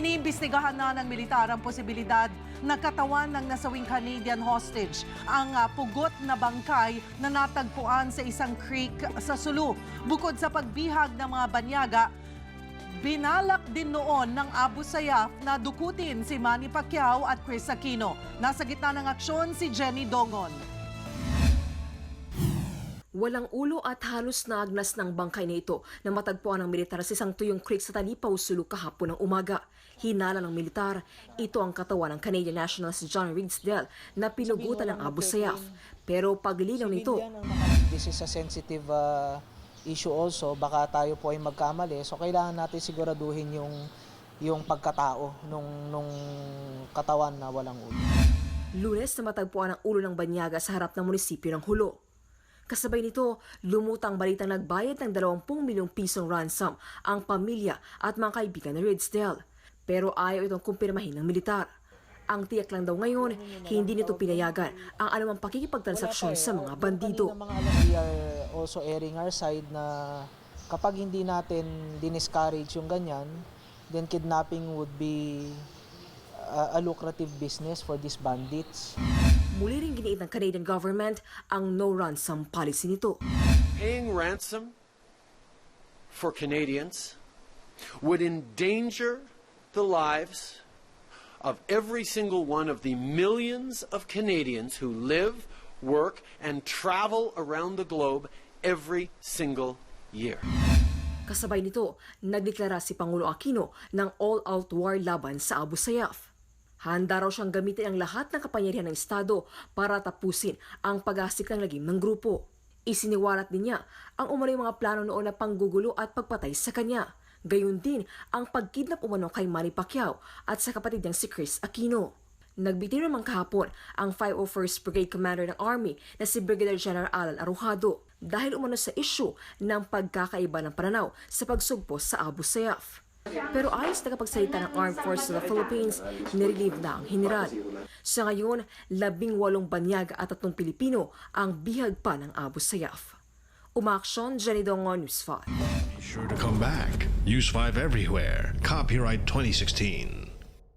Iniimbestigahan na ng militar ang posibilidad na katawan ng nasawing Canadian hostage ang ah, pugot na bangkay na natagpuan sa isang creek sa Sulu. Bukod sa pagbihag ng mga banyaga, Binalak din noon ng Abu Sayyaf na dukutin si Manny Pacquiao at Chris Aquino. Nasa gitna ng aksyon si Jenny Dongon. Walang ulo at halos naagnas ng bangkay na ito na matagpuan ng militar sa isang tuyong creek sa Talipaw, Sulu kahapon ng umaga. Hinala ng militar, ito ang katawan ng Canadian national si John Ridsdale na pinugutan ng Abu Sayyaf. Pero paglilinaw nito, This is a sensitive uh, issue also. Baka tayo po ay magkamali. So kailangan natin siguraduhin yung yung pagkatao nung nung katawan na walang ulo. lunes na matagpuan ang ulo ng banyaga sa harap ng munisipyo ng Hulo. Kasabay nito, lumutang balitang nagbayad ng 20 milyong pisong ransom ang pamilya at mga kaibigan ni Ridsdale. Pero ayaw itong kumpirmahin ng militar. Ang tiyak lang daw ngayon, hindi nito pinayagan ang anumang pakikipagtransaksyon sa mga bandido. Kanina mga alam, we are also airing our side na kapag hindi natin diniscourage yung ganyan, then kidnapping would be a lucrative business for these bandits. Muli rin giniit ng Canadian government ang no ransom policy nito. paying ransom for Canadians would endanger the lives of every single one of the millions of Canadians who live, work, and travel around the globe every single year. Kasabay nito, nagdeklara si Pangulo Aquino ng all-out war laban sa Abu Sayyaf. Handa raw siyang gamitin ang lahat ng kapangyarihan ng Estado para tapusin ang pag-asik ng lagim ng grupo. Isiniwalat din niya ang umano'y mga plano noon na panggugulo at pagpatay sa kanya. Gayun din ang pagkidnap umano kay Manny Pacquiao at sa kapatid niyang si Chris Aquino. Nagbitiw naman kahapon ang 501st Brigade Commander ng Army na si Brigadier General Alan Arujado dahil umano sa issue ng pagkakaiba ng pananaw sa pagsugpo sa Abu Sayyaf. Pero ayos na kapagsalita ng Armed Forces of the Philippines, nirelieve na ang general. Sa ngayon, labing walong banyaga at tatlong Pilipino ang bihag pa ng Abu Sayyaf. Umaksyon, Jenny Dongon, News 5. Sure to come back. Use 5 everywhere. Copyright 2016.